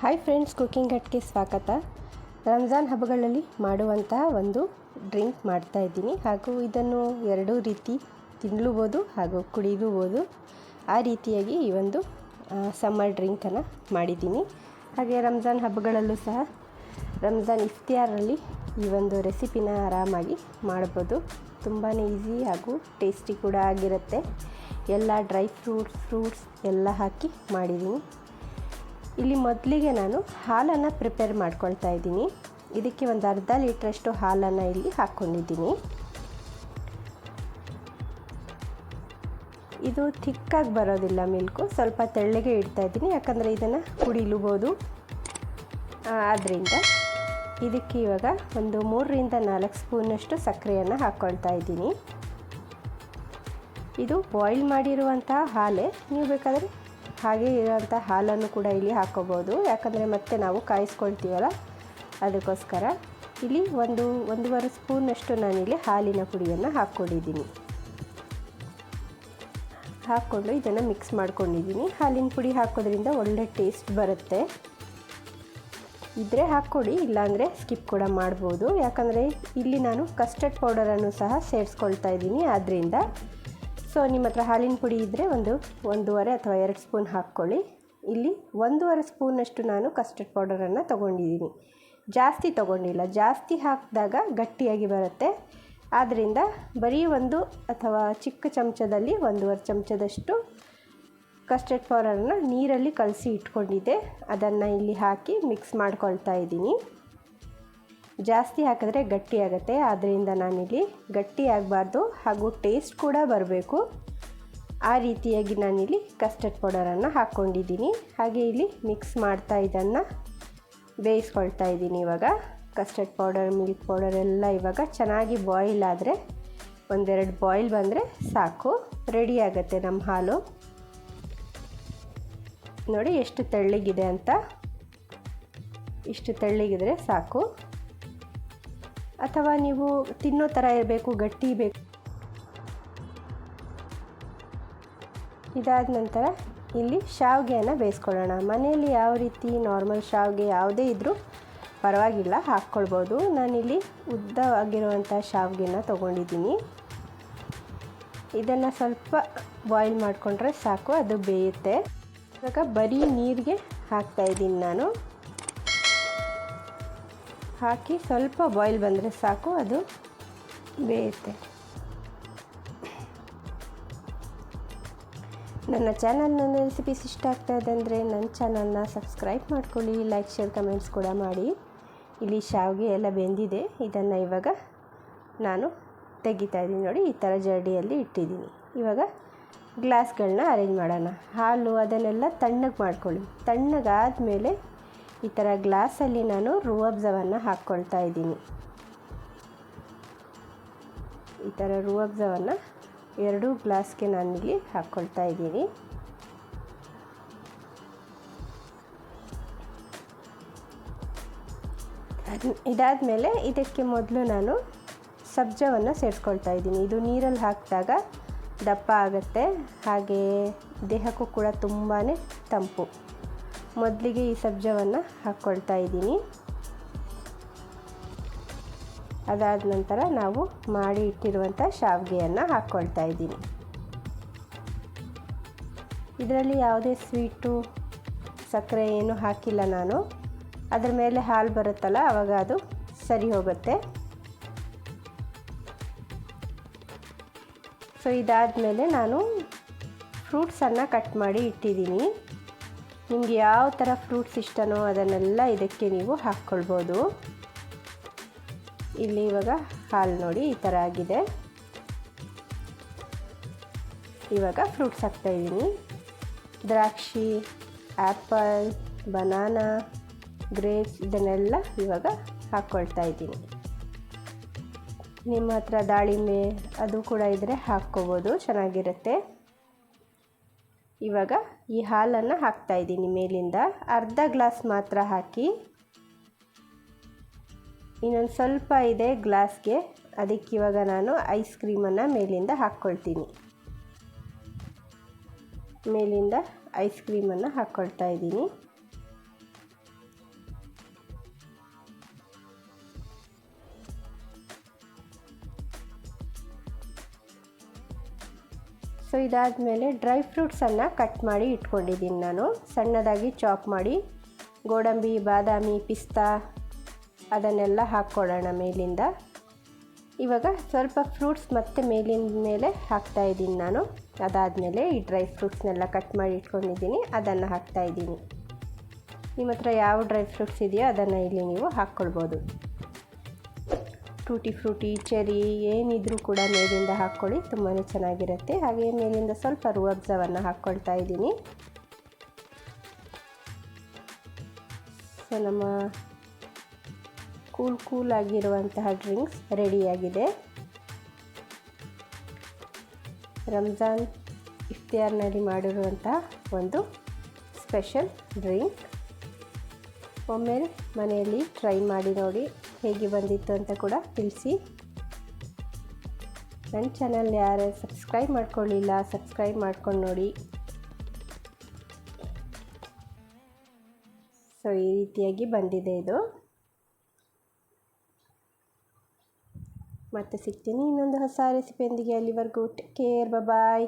Hi friends cooking ಹಟ್ಗೆ ಸ್ವಾಗತ. ರಂಜಾನ್ ಹಬ್ಬಗಳಲ್ಲಿ ಮಾಡುವಂತಹ ಒಂದು ಡ್ರಿಂಕ್ ಮಾಡ್ತಾ ಇದ್ದೀನಿ. ಹಾಗೂ ಇದನ್ನು ಎರಡೂ ರೀತಿ ತಿನ್ನಲೂಬೋದು ಹಾಗೂ ಕುಡಿಲೂಬೋದು. ಆ ರೀತಿಯಾಗಿ ಈ ಒಂದು ಸಮ್ಮರ್ ಡ್ರಿಂಕನ್ನು ಮಾಡಿದ್ದೀನಿ. ಹಾಗೆ ರಂಜಾನ್ ಹಬ್ಬಗಳಲ್ಲೂ ಸಹ ರಂಜಾನ್ ಇಫ್ತಿಯಾರಲ್ಲಿ ಈ ಒಂದು ರೆಸಿಪಿನ ಆರಾಮಾಗಿ ಮಾಡ್ಬೋದು. ತುಂಬಾ ಈಸಿ ಹಾಗೂ ಟೇಸ್ಟಿ ಕೂಡ ಆಗಿರುತ್ತೆ. ಎಲ್ಲ ಡ್ರೈ ಫ್ರೂಟ್ಸ್ ಫ್ರೂಟ್ಸ್ ಎಲ್ಲ ಹಾಕಿ ಮಾಡಿದ್ದೀನಿ. ಇಲ್ಲಿ ಮೊದಲಿಗೆ ನಾನು ಹಾಲನ್ನು ಪ್ರಿಪೇರ್ ಮಾಡ್ಕೊಳ್ತಾ ಇದ್ದೀನಿ. ಇದಕ್ಕೆ ಒಂದು ಅರ್ಧ ಲೀಟ್ರಷ್ಟು ಹಾಲನ್ನು ಇಲ್ಲಿ ಹಾಕ್ಕೊಂಡಿದ್ದೀನಿ. ಇದು ಥಿಕ್ಕಾಗಿ ಬರೋದಿಲ್ಲ ಮಿಲ್ಕು, ಸ್ವಲ್ಪ ತೆಳ್ಳಗೆ ಇಡ್ತಾ ಇದ್ದೀನಿ, ಯಾಕಂದರೆ ಇದನ್ನು ಕುಡಿಲೂಬೋದು. ಆದ್ದರಿಂದ ಇದಕ್ಕೆ ಇವಾಗ ಒಂದು ಮೂರರಿಂದ ನಾಲ್ಕು ಸ್ಪೂನಷ್ಟು ಸಕ್ಕರೆಯನ್ನು ಹಾಕ್ಕೊಳ್ತಾ ಇದ್ದೀನಿ. ಇದು ಬಾಯ್ಲ್ ಮಾಡಿರುವಂತಹ ಹಾಲೇ. ನೀವು ಬೇಕಾದರೆ ಹಾಗೆ ಇರೋಂಥ ಹಾಲನ್ನು ಕೂಡ ಇಲ್ಲಿ ಹಾಕೋಬೋದು. ಯಾಕಂದರೆ ಮತ್ತೆ ನಾವು ಕಾಯಿಸ್ಕೊಳ್ತೀವಲ್ಲ, ಅದಕ್ಕೋಸ್ಕರ. ಇಲ್ಲಿ ಒಂದು, ಒಂದೂವರೆ ಸ್ಪೂನಷ್ಟು ನಾನಿಲ್ಲಿ ಹಾಲಿನ ಪುಡಿಯನ್ನು ಹಾಕ್ಕೊಂಡಿದ್ದೀನಿ. ಹಾಕ್ಕೊಂಡು ಇದನ್ನು ಮಿಕ್ಸ್ ಮಾಡ್ಕೊಂಡಿದ್ದೀನಿ. ಹಾಲಿನ ಪುಡಿ ಹಾಕೋದ್ರಿಂದ ಒಳ್ಳೆ ಟೇಸ್ಟ್ ಬರುತ್ತೆ. ಇದ್ದರೆ ಹಾಕ್ಕೊಡಿ, ಇಲ್ಲಾಂದರೆ ಸ್ಕಿಪ್ ಕೂಡ ಮಾಡ್ಬೋದು. ಯಾಕಂದರೆ ಇಲ್ಲಿ ನಾನು ಕಸ್ಟರ್ಡ್ ಪೌಡರನ್ನು ಸಹ ಸೇರಿಸ್ಕೊಳ್ತಾ ಇದ್ದೀನಿ. ಆದ್ದರಿಂದ ಸೊ ನಿಮ್ಮ ಹತ್ರ ಹಾಲಿನ ಪುಡಿ ಇದ್ದರೆ ಒಂದು ಒಂದೂವರೆ ಅಥವಾ ಎರಡು ಸ್ಪೂನ್ ಹಾಕ್ಕೊಳ್ಳಿ. ಇಲ್ಲಿ ಒಂದೂವರೆ ಸ್ಪೂನಷ್ಟು ನಾನು ಕಸ್ಟರ್ಡ್ ಪೌಡರನ್ನು ತೊಗೊಂಡಿದ್ದೀನಿ. ಜಾಸ್ತಿ ತೊಗೊಂಡಿಲ್ಲ, ಜಾಸ್ತಿ ಹಾಕಿದಾಗ ಗಟ್ಟಿಯಾಗಿ ಬರುತ್ತೆ. ಆದ್ದರಿಂದ ಬರೀ ಒಂದು ಅಥವಾ ಚಿಕ್ಕ ಚಮಚದಲ್ಲಿ ಒಂದೂವರೆ ಚಮಚದಷ್ಟು ಕಸ್ಟರ್ಡ್ ಪೌಡರನ್ನು ನೀರಲ್ಲಿ ಕಲಸಿ ಇಟ್ಕೊಂಡಿದ್ದೆ. ಅದನ್ನು ಇಲ್ಲಿ ಹಾಕಿ ಮಿಕ್ಸ್ ಮಾಡ್ಕೊಳ್ತಾ ಇದ್ದೀನಿ. ಜಾಸ್ತಿ ಹಾಕಿದ್ರೆ ಗಟ್ಟಿ ಆಗುತ್ತೆ. ಆದ್ದರಿಂದ ನಾನಿಲ್ಲಿ ಗಟ್ಟಿ ಆಗಬಾರ್ದು ಹಾಗೂ ಟೇಸ್ಟ್ ಕೂಡ ಬರಬೇಕು. ಆ ರೀತಿಯಾಗಿ ನಾನಿಲ್ಲಿ ಕಸ್ಟರ್ಡ್ ಪೌಡರನ್ನು ಹಾಕ್ಕೊಂಡಿದ್ದೀನಿ ಹಾಗೆ ಇಲ್ಲಿ ಮಿಕ್ಸ್ ಮಾಡ್ತಾ ಇದನ್ನು ಬೇಯಿಸ್ಕೊಳ್ತಾ ಇದ್ದೀನಿ ಇವಾಗ. ಕಸ್ಟರ್ಡ್ ಪೌಡರ್ ಮಿಲ್ಕ್ ಪೌಡರ್ ಎಲ್ಲ ಇವಾಗ ಚೆನ್ನಾಗಿ ಬಾಯ್ಲ್ ಆದರೆ ಒಂದೆರಡು ಬಾಯ್ಲ್ ಬಂದರೆ ಸಾಕು. ರೆಡಿ ಆಗುತ್ತೆ ನಮ್ಮ ಹಾಲು. ನೋಡಿ ಎಷ್ಟು ತೆಳ್ಳಗಿದೆ ಅಂತ. ಇಷ್ಟು ತೆಳ್ಳಗಿದ್ರೆ ಸಾಕು. ಅಥವಾ ನೀವು ತಿನ್ನೋ ಥರ ಇರಬೇಕು, ಗಟ್ಟಿ ಬೇಕು. ಇದಾದ ನಂತರ ಇಲ್ಲಿ ಶಾವಿಗೆಯನ್ನು ಬೇಯಿಸ್ಕೊಳ್ಳೋಣ. ಮನೆಯಲ್ಲಿ ಯಾವ ರೀತಿ ನಾರ್ಮಲ್ ಶಾವಿಗೆ ಯಾವುದೇ ಇದ್ದರೂ ಪರವಾಗಿಲ್ಲ, ಹಾಕ್ಕೊಳ್ಬೋದು. ನಾನಿಲ್ಲಿ ಉದ್ದವಾಗಿರುವಂಥ ಶಾವಿಗೆನ ತೊಗೊಂಡಿದ್ದೀನಿ. ಇದನ್ನು ಸ್ವಲ್ಪ ಬಾಯ್ಲ್ ಮಾಡಿಕೊಂಡ್ರೆ ಸಾಕು, ಅದು ಬೇಯುತ್ತೆ. ಇವಾಗ ಬರೀ ನೀರಿಗೆ ಹಾಕ್ತಾಯಿದ್ದೀನಿ ನಾನು. ಹಾಕಿ ಸ್ವಲ್ಪ ಬಾಯ್ಲ್ ಬಂದರೆ ಸಾಕು, ಅದು ಬೇಯುತ್ತೆ. ನನ್ನ ಚಾನಲ್ ನನ್ನ ರೆಸಿಪೀಸ್ ಇಷ್ಟ ಆಗ್ತಾಯಿದೆ ಅಂದರೆ ನನ್ನ ಚಾನಲ್ನ ಸಬ್ಸ್ಕ್ರೈಬ್ ಮಾಡ್ಕೊಳ್ಳಿ ಲೈಕ್ ಶೇರ್ ಕಮೆಂಟ್ಸ್ ಕೂಡ ಮಾಡಿ. ಇಲ್ಲಿ ಶಾವಿಗೆ ಎಲ್ಲ ಬೆಂದಿದೆ. ಇದನ್ನು ಇವಾಗ ನಾನು ತೆಗಿತಾ ಇದ್ದೀನಿ ನೋಡಿ, ಈ ಥರ ಜರ್ಡಿಯಲ್ಲಿ ಇಟ್ಟಿದ್ದೀನಿ. ಇವಾಗ ಗ್ಲಾಸ್ಗಳನ್ನ ಅರೇಂಜ್ ಮಾಡೋಣ. ಹಾಲು ಅದನ್ನೆಲ್ಲ ತಣ್ಣಗೆ ಮಾಡ್ಕೊಳ್ಳಿ. ತಣ್ಣಗಾದಮೇಲೆ ಈ ಥರ ಗ್ಲಾಸಲ್ಲಿ ನಾನು ರೂವಬ್ಜವನ್ನು ಹಾಕ್ಕೊಳ್ತಾ ಇದ್ದೀನಿ. ಈ ಥರ ರೂವಬ್ಜವನ್ನು ಎರಡೂ ಗ್ಲಾಸ್ಗೆ ನಾನಿಲ್ಲಿ ಹಾಕ್ಕೊಳ್ತಾ ಇದ್ದೀನಿ. ಇದಾದ ಮೇಲೆ ಇದಕ್ಕೆ ಮೊದಲು ನಾನು ಸಬ್ಜವನ್ನು ಸೇರಿಸ್ಕೊಳ್ತಾ ಇದ್ದೀನಿ. ಇದು ನೀರಲ್ಲಿ ಹಾಕಿದಾಗ ದಪ್ಪ ಆಗುತ್ತೆ. ಹಾಗೆ ದೇಹಕ್ಕೂ ಕೂಡ ತುಂಬಾ ತಂಪು. ಮೊದಲಿಗೆ ಈ ಸಬ್ಜವನ್ನು ಹಾಕ್ಕೊಳ್ತಾ ಇದ್ದೀನಿ. ಅದಾದ ನಂತರ ನಾವು ಮಾಡಿ ಇಟ್ಟಿರುವಂಥ ಶಾವಿಗೆಯನ್ನು ಹಾಕ್ಕೊಳ್ತಾ ಇದ್ದೀನಿ. ಇದರಲ್ಲಿ ಯಾವುದೇ ಸ್ವೀಟು, ಸಕ್ಕರೆ ಏನು ಹಾಕಿಲ್ಲ ನಾನು. ಅದರ ಮೇಲೆ ಹಾಲು ಬರುತ್ತಲ್ಲ ಆವಾಗ ಅದು ಸರಿ ಹೋಗುತ್ತೆ. ಸೊ ಇದಾದ ಮೇಲೆ ನಾನು ಫ್ರೂಟ್ಸನ್ನು ಕಟ್ ಮಾಡಿ ಇಟ್ಟಿದ್ದೀನಿ. ನಿಮಗೆ ಯಾವ ಥರ ಫ್ರೂಟ್ಸ್ ಇಷ್ಟನೋ ಅದನ್ನೆಲ್ಲ ಇದಕ್ಕೆ ನೀವು ಹಾಕ್ಕೊಳ್ಬೋದು. ಇಲ್ಲಿ ಇವಾಗ ಹಾಲು ನೋಡಿ ಈ ಥರ ಆಗಿದೆ. ಇವಾಗ ಫ್ರೂಟ್ಸ್ ಹಾಕ್ತಾಯಿದ್ದೀನಿ ದ್ರಾಕ್ಷಿ ಆ್ಯಪಲ್ ಬನಾನಾ ಗ್ರೇಪ್ಸ್ ಇದನ್ನೆಲ್ಲ ಇವಾಗ ಹಾಕ್ಕೊಳ್ತಾ ಇದ್ದೀನಿ. ನಿಮ್ಮ ಹತ್ರ ದಾಳಿಂಬೆ ಅದು ಕೂಡ ಇದ್ದರೆ ಹಾಕ್ಕೋಬೋದು, ಚೆನ್ನಾಗಿರುತ್ತೆ. ಇವಾಗ ಈ ಹಾಲನ್ನು ಹಾಕ್ತಾ ಇದ್ದೀನಿ ಮೇಲಿಂದ ಅರ್ಧ ಗ್ಲಾಸ್ ಮಾತ್ರ ಹಾಕಿ. ಇನ್ನೊಂದು ಸ್ವಲ್ಪ ಇದೆ ಗ್ಲಾಸ್ಗೆ, ಅದಕ್ಕೆ ಇವಾಗ ನಾನು ಐಸ್ ಕ್ರೀಮನ್ನು ಮೇಲಿಂದ ಹಾಕ್ಕೊಳ್ತೀನಿ. ಮೇಲಿಂದ ಐಸ್ ಕ್ರೀಮನ್ನು ಹಾಕ್ಕೊಳ್ತಾ ಇದ್ದೀನಿ. ಸೊ ಇದಾದಮೇಲೆ ಡ್ರೈ ಫ್ರೂಟ್ಸನ್ನು ಕಟ್ ಮಾಡಿ ಇಟ್ಕೊಂಡಿದ್ದೀನಿ ನಾನು. ಸಣ್ಣದಾಗಿ ಚಾಪ್ ಮಾಡಿ ಗೋಡಂಬಿ, ಬಾದಾಮಿ, ಪಿಸ್ತಾ ಅದನ್ನೆಲ್ಲ ಹಾಕ್ಕೊಳ್ಳೋಣ ಮೇಲಿಂದ. ಇವಾಗ ಸ್ವಲ್ಪ ಫ್ರೂಟ್ಸ್ ಮತ್ತೆ ಮೇಲಿನ ಮೇಲೆ ಹಾಕ್ತಾ ಇದ್ದೀನಿ ನಾನು. ಅದಾದಮೇಲೆ ಈ ಡ್ರೈ ಫ್ರೂಟ್ಸ್ನೆಲ್ಲ ಕಟ್ ಮಾಡಿ ಇಟ್ಕೊಂಡಿದ್ದೀನಿ. ಅದನ್ನು ಹಾಕ್ತಾಯಿದ್ದೀನಿ ನಿಮ್ಮ ಹತ್ರ ಯಾವ ಡ್ರೈ ಫ್ರೂಟ್ಸ್ ಇದೆಯೋ ಅದನ್ನು ಇಲ್ಲಿ ನೀವು ಹಾಕ್ಕೊಳ್ಬೋದು. ಟೂಟಿ ಫ್ರೂಟಿ ಚೆರಿ ಏನಿದ್ರೂ ಕೂಡ ಮೇಲಿಂದ ಹಾಕ್ಕೊಳ್ಳಿ. ತುಂಬಾ ಚೆನ್ನಾಗಿರುತ್ತೆ. ಹಾಗೆ ಮೇಲಿಂದ ಸ್ವಲ್ಪ ರುವಬ್ಸವನ್ನು ಹಾಕ್ಕೊಳ್ತಾ ಇದ್ದೀನಿ. ಸೊ, ನಮ್ಮ ಕೂಲ್ ಕೂಲ್ ಆಗಿರುವಂತಹ ಡ್ರಿಂಕ್ಸ್ ರೆಡಿಯಾಗಿದೆ. ರಂಜಾನ್ ಇಫ್ತಿಯಾರ್ನಲ್ಲಿ ಮಾಡಿರುವಂತಹ ಒಂದು ಸ್ಪೆಷಲ್ ಡ್ರಿಂಕ್. ಒಮ್ಮೆ ಮನೆಯಲ್ಲಿ ಟ್ರೈ ಮಾಡಿ ನೋಡಿ. ಹೇಗೆ ಬಂದಿತ್ತು ಅಂತ ಕೂಡ ತಿಳಿಸಿ. ನನ್ನ ಚಾನಲ್ ಯಾರು ಸಬ್ಸ್ಕ್ರೈಬ್ ಮಾಡ್ಕೊಳ್ಳಿಲ್ಲ, ಸಬ್ಸ್ಕ್ರೈಬ್ ಮಾಡ್ಕೊಂಡು ನೋಡಿ. ಸೊ ಈ ರೀತಿಯಾಗಿ ಬಂದಿದೆ ಇದು. ಮತ್ತೆ ಸಿಗ್ತೀನಿ ಇನ್ನೊಂದು ಹೊಸ ರೆಸಿಪಿಯೊಂದಿಗೆ ಅಲ್ಲಿವರೆಗೂ. Take care bye